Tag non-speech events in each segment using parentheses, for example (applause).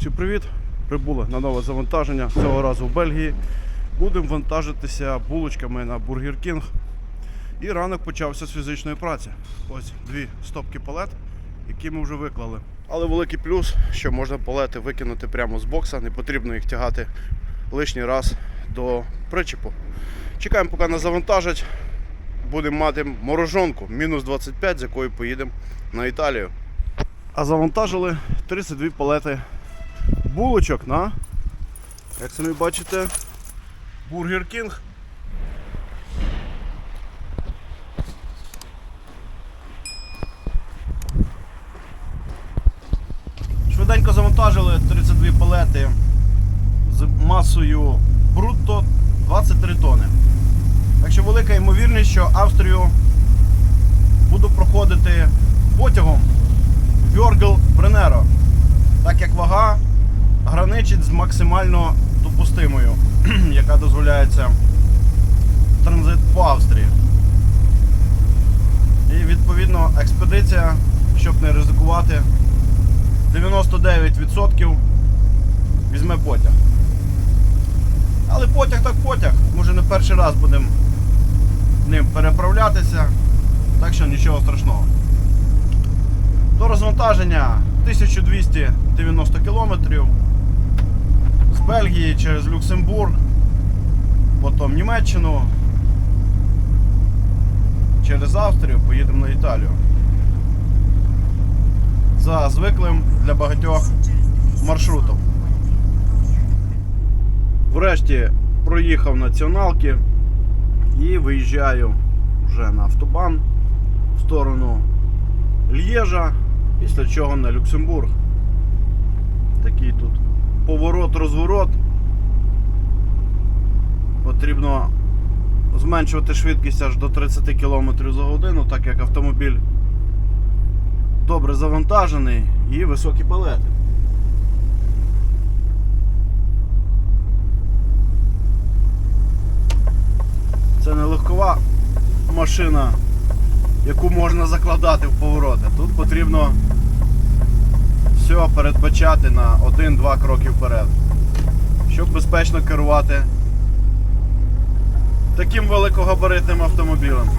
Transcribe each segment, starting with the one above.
Всім привіт! Прибули на нове завантаження. Цього разу в Бельгії. Будемо вантажитися булочками на Бургер Кінг. І ранок почався з фізичної праці. Ось дві стопки палет, які ми вже виклали. Але великий плюс, що можна палети викинути прямо з бокса, не потрібно їх тягати лишній раз до причепу. Чекаємо, поки нас завантажать. Будемо мати морожонку мінус 25, з якою поїдемо на Італію. А завантажили 32 палети булочок на, як самі бачите, Бургер Кінг. Швиденько завантажили 32 палети з масою брутто 23 тони. Так що велика ймовірність, що Австрію буду проходити потягом Вьоргел Бренеро, так як вага граничить з максимально допустимою, (clears throat) яка дозволяється транзит по Австрії. І відповідно експедиція, щоб не ризикувати, 99% візьме потяг. Але потяг так потяг. Може не перший раз будемо ним переправлятися, так що нічого страшного. До розвантаження 1290 кілометрів Бельгії через Люксембург, потім Німеччину, через Австрію поїдемо на Італію. За звиклим для багатьох маршрутом. Врешті проїхав націоналки і виїжджаю вже на автобан в сторону Лєжа, після чого на Люксембург. Такий тут поворот-розворот. Потрібно зменшувати швидкість аж до 30 км за годину, так як автомобіль добре завантажений і високі палети. Це не легкова машина, яку можна закладати в повороти. Тут потрібно все передбачати на 1-2 кроки вперед, щоб безпечно керувати таким великогабаритним автомобілем.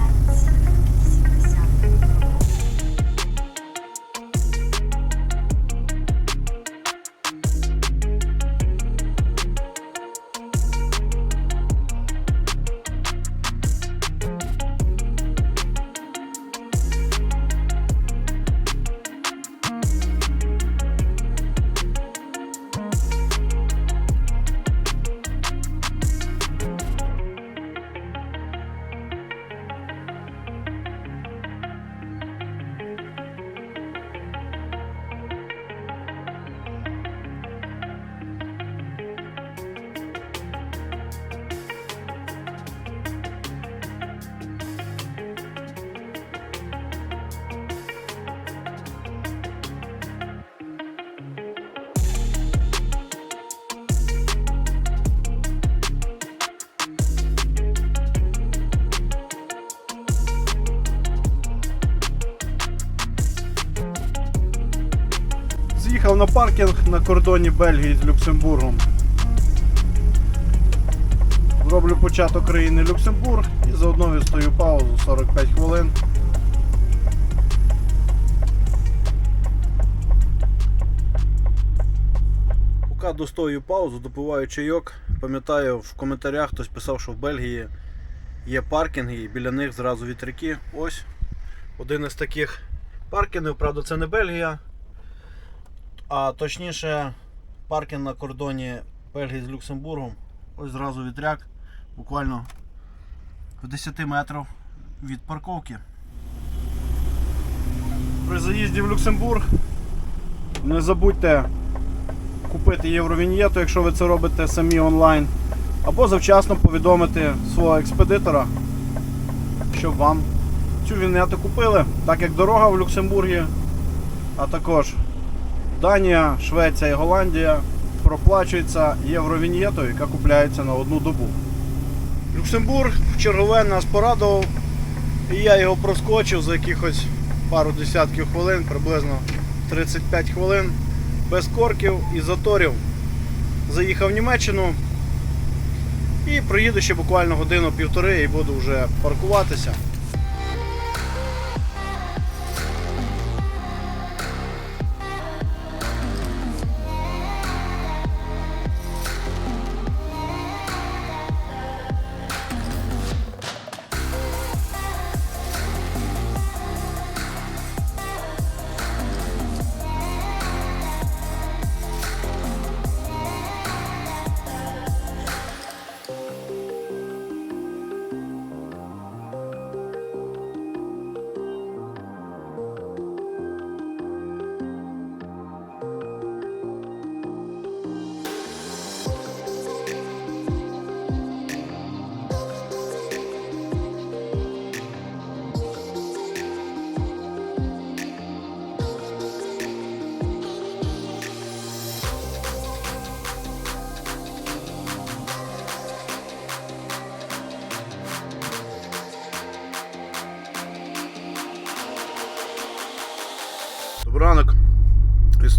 На паркінг на кордоні Бельгії з Люксембургом. Роблю початок країни Люксембург і заодно відстаю паузу 45 хвилин. Поки достою паузу, допиваю чайок. Пам'ятаю, в коментарях хтось писав, що в Бельгії є паркінги і біля них зразу вітряки. Ось один із таких паркінгів, правда, це не Бельгія, а точніше паркінг на кордоні Бельгії з Люксембургом. Ось зразу вітряк, буквально в 10 метрів від парковки. При заїзді в Люксембург не забудьте купити євровіньєту, якщо ви це робите самі онлайн, або завчасно повідомити свого експедитора, щоб вам цю вінету купили, так як дорога в Люксембургі, а також Данія, Швеція і Голландія проплачується євровіньєтою, яка купляється на одну добу. Люксембург чергове нас порадував, і я його проскочив за якихось пару десятків хвилин, приблизно 35 хвилин. без корків і заторів. Заїхав в Німеччину і проїду ще буквально годину-півтори і буду вже паркуватися.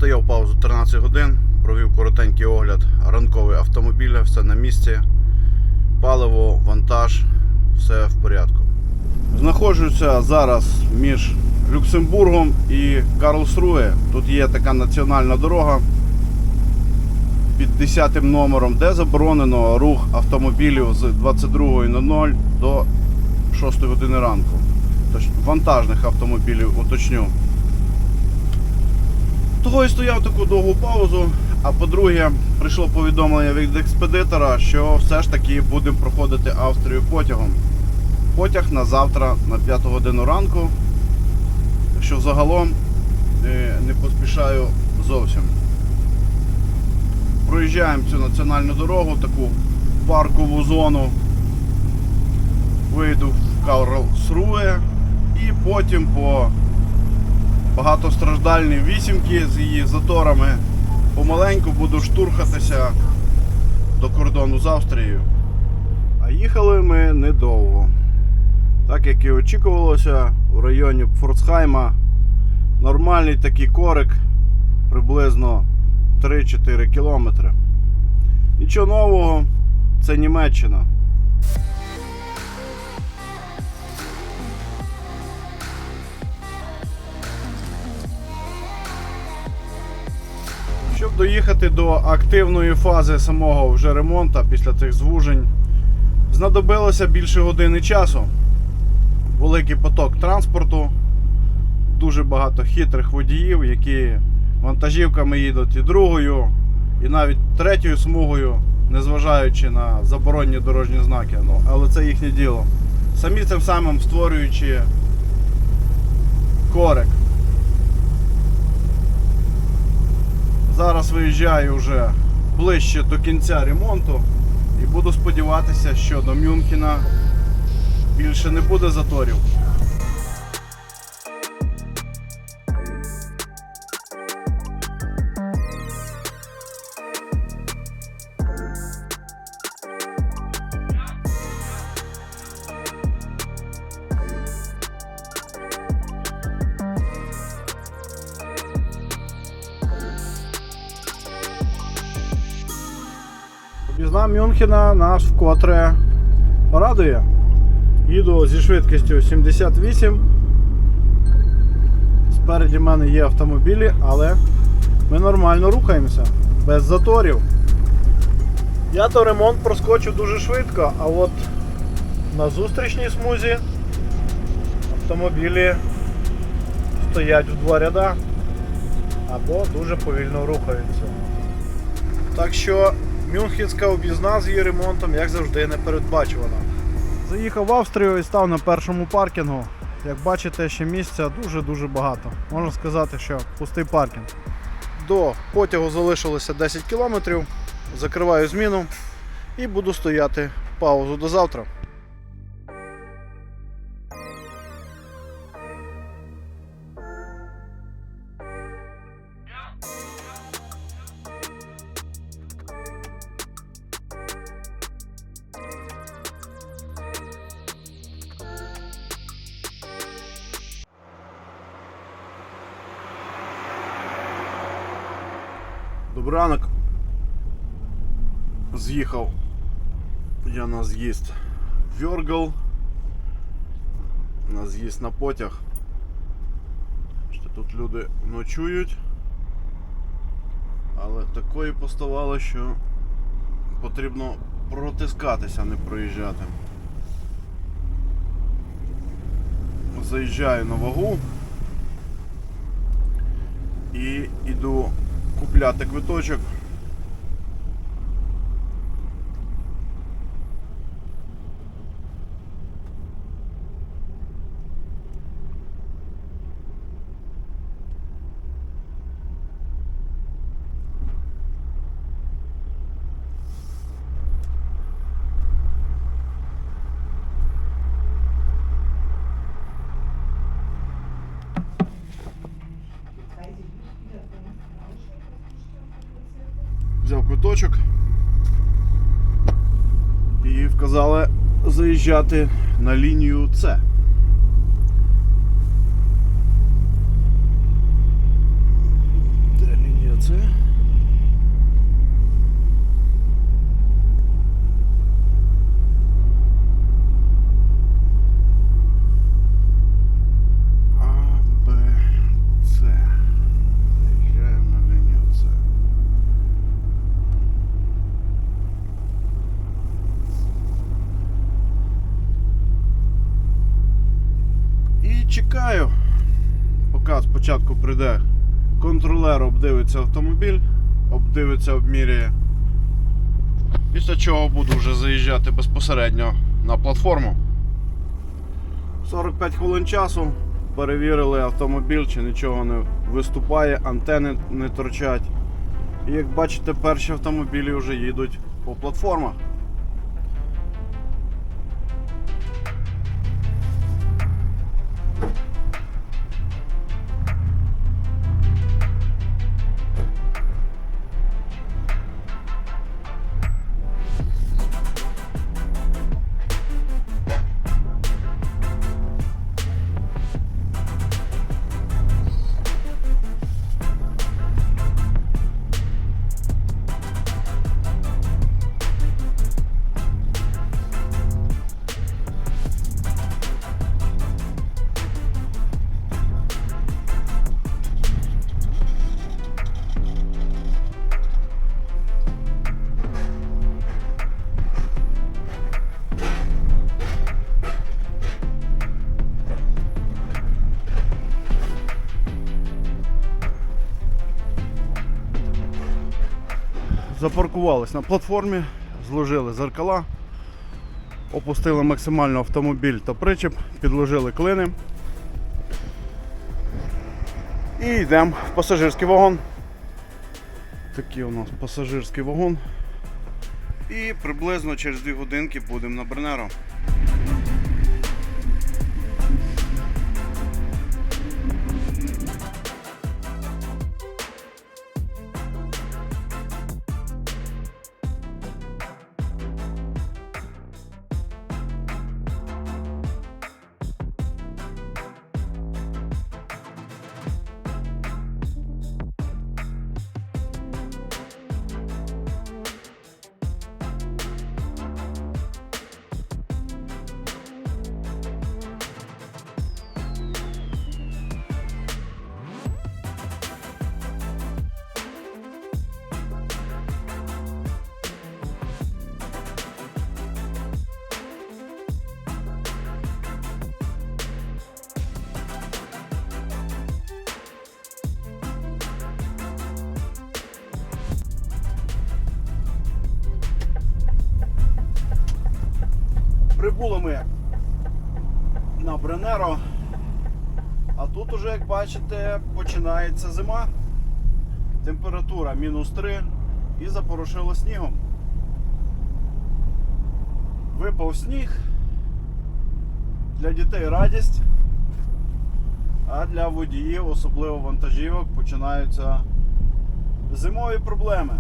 Відстояв паузу 13 годин, провів коротенький огляд ранковий автомобіля, все на місці. Паливо, вантаж, все в порядку. Знаходжуся зараз між Люксембургом і Карлсрує. Тут є така національна дорога під 10 номером, де заборонено рух автомобілів з 22.00 до 6 години ранку. Тож вантажних автомобілів уточню. Того і стояв таку довгу паузу. А по-друге, прийшло повідомлення від експедитора, що все ж таки будемо проходити Австрію потягом. Потяг на завтра на 5 годину ранку. Що загалом е, не поспішаю зовсім. Проїжджаємо цю національну дорогу, таку паркову зону. Вийду в Карлсруе і потім по багатостраждальні вісімки з її заторами. Помаленьку буду штурхатися до кордону з Австрією. А їхали ми недовго. Так як і очікувалося, в районі Форцхайма нормальний такий корик приблизно 3-4 кілометри. Нічого нового, це Німеччина. Доїхати до активної фази самого вже ремонту після цих звужень, знадобилося більше години часу. Великий поток транспорту, дуже багато хитрих водіїв, які вантажівками їдуть і другою, і навіть третьою смугою, незважаючи на заборонні дорожні знаки. Ну, але це їхнє діло. Самі цим самим створюючи корик. Зараз виїжджаю вже ближче до кінця ремонту і буду сподіватися, що до Мюнхена більше не буде заторів. Об'їзна Мюнхена нас вкотре радує. Їду зі швидкістю 78. Спереді мене є автомобілі, але ми нормально рухаємося, без заторів. Я то ремонт проскочу дуже швидко, а от на зустрічній смузі автомобілі стоять в два ряда або дуже повільно рухаються. Так що Мюнхенська об'їзна з її ремонтом, як завжди, не передбачувана. Заїхав в Австрію і став на першому паркінгу. Як бачите, ще місця дуже-дуже багато. Можна сказати, що пустий паркінг. До потягу залишилося 10 кілометрів. Закриваю зміну і буду стояти паузу до завтра. Добрий ранок. З'їхав я на з'їзд в Вьоргал. На з'їзд на потяг. Що тут люди ночують. Але такої поставало, що потрібно протискатися, а не проїжджати. Заїжджаю на вагу і йду купляти квиточок. Взяв квиточок і вказали заїжджати на лінію С. Де лінія С? А, Б, С. Заїжджаємо на лінію С. І чекаю, поки спочатку прийде контролер, обдивиться автомобіль, обдивиться, обміряє. Після чого буду вже заїжджати безпосередньо на платформу. 45 хвилин часу. Перевірили автомобіль, чи нічого не виступає, антени не торчать. І як бачите, перші автомобілі вже їдуть по платформах. Запаркувались на платформі, зложили зеркала, опустили максимально автомобіль та причеп, підложили клини. І йдемо в пасажирський вагон. Такий у нас пасажирський вагон. І приблизно через 2 годинки будемо на Бернеро. Прибули ми на Бренеро. А тут уже, як бачите, починається зима. Температура мінус 3 і запорошило снігом. Випав сніг. Для дітей радість. А для водіїв, особливо вантажівок, починаються зимові проблеми.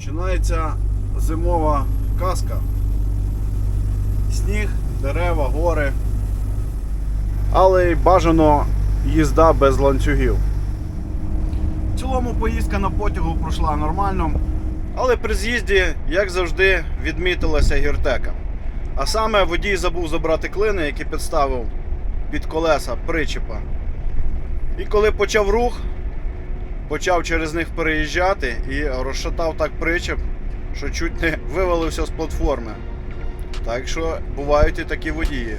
Починається зимова казка. Сніг, дерева, гори. Але й бажано їзда без ланцюгів. В цілому поїздка на потягу пройшла нормально. Але при з'їзді, як завжди, відмітилася гіртека. А саме водій забув забрати клини, які підставив під колеса причепа. І коли почав рух, почав через них переїжджати і розшатав так причеп, що чуть не вивалився з платформи. Так що бувають і такі водії.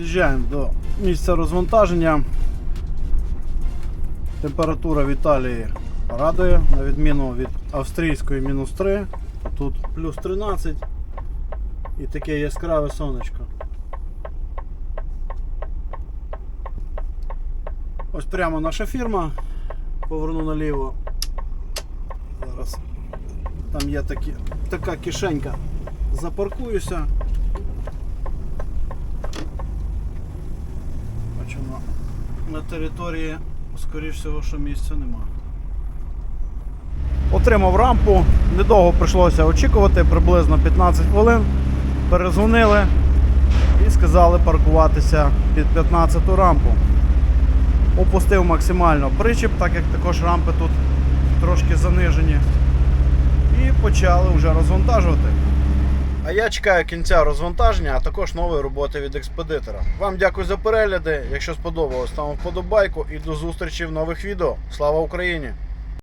Під'їжджаємо до місця розвантаження. Температура в Італії радує, на відміну від австрійської мінус 3. Тут плюс 13 і таке яскраве сонечко. Ось прямо наша фірма. Поверну наліво. Зараз там є такі, така кишенька. Запаркуюся. На території, скоріш всього, що місця нема. Отримав рампу, недовго прийшлося очікувати, приблизно 15 хвилин. Перезвонили і сказали паркуватися під 15 ту рампу. Опустив максимально причіп, так як також рампи тут трошки занижені. І почали вже розвантажувати. А я чекаю кінця розвантаження, а також нової роботи від експедитора. Вам дякую за перегляди. Якщо сподобалось, ставимо вподобайку і до зустрічі в нових відео. Слава Україні!